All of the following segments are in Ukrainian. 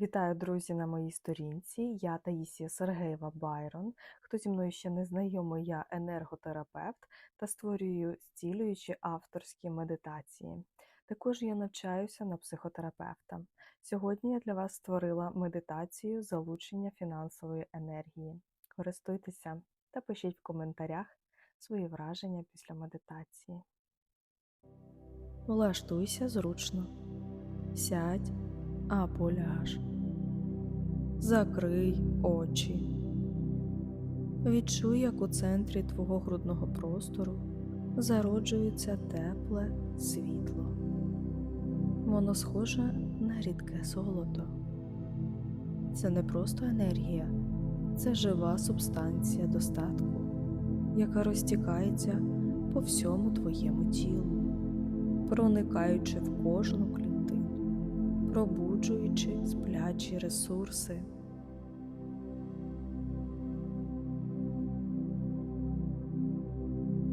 Вітаю, друзі, на моїй сторінці. Я Таїсія Сергеєва Байрон. Хто зі мною ще не знайомий, я енерготерапевт та створюю зцілюючі авторські медитації. Також я навчаюся на психотерапевта. Сьогодні я для вас створила медитацію залучення фінансової енергії. Користуйтеся та пишіть в коментарях свої враження після медитації. Влаштуйся зручно. Сядь або ляж. Закрий очі. Відчуй, як у центрі твого грудного простору зароджується тепле світло. Воно схоже на рідке золото. Це не просто енергія, це жива субстанція достатку, яка розтікається по всьому твоєму тілу, проникаючи в кожну пробуджуючи сплячі ресурси.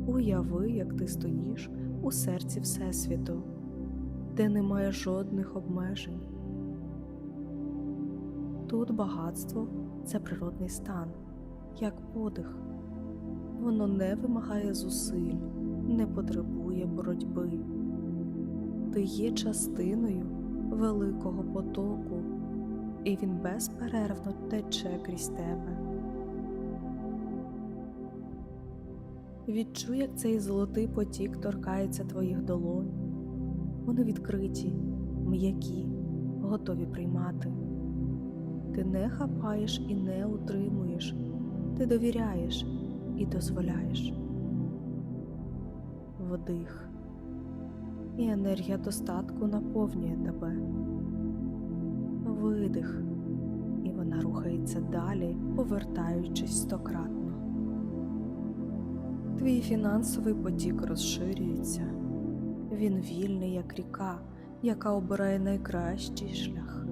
Уяви, як ти стоїш у серці Всесвіту, де немає жодних обмежень. Тут багатство це природний стан, як подих. Воно не вимагає зусиль, не потребує боротьби. Ти є частиною великого потоку, і він безперервно тече крізь тебе. Відчуй, як цей золотий потік торкається твоїх долонь. Вони відкриті, м'які, готові приймати. Ти не хапаєш і не утримуєш, ти довіряєш і дозволяєш. Вдих і енергія достатку наповнює тебе. Видих, і вона рухається далі, повертаючись стократно. Твій фінансовий потік розширюється. Він вільний, як ріка, яка обирає найкращі шляхи.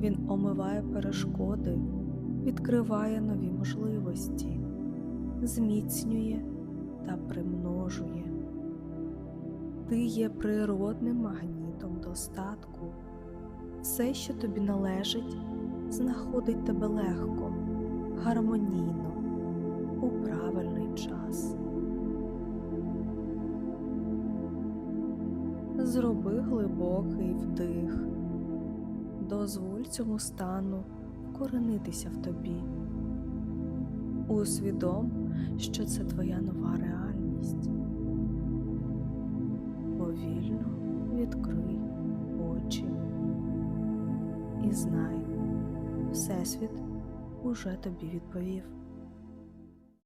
Він омиває перешкоди, відкриває нові можливості, зміцнює та примножує. Ти є природним магнітом достатку. Все, що тобі належить, знаходить тебе легко, гармонійно, у правильний час. Зроби глибокий вдих, дозволь цьому стану вкоренитися в тобі. Усвідом, що це твоя нова реальність повільно відкрий очі і знай, Всесвіт уже тобі відповів.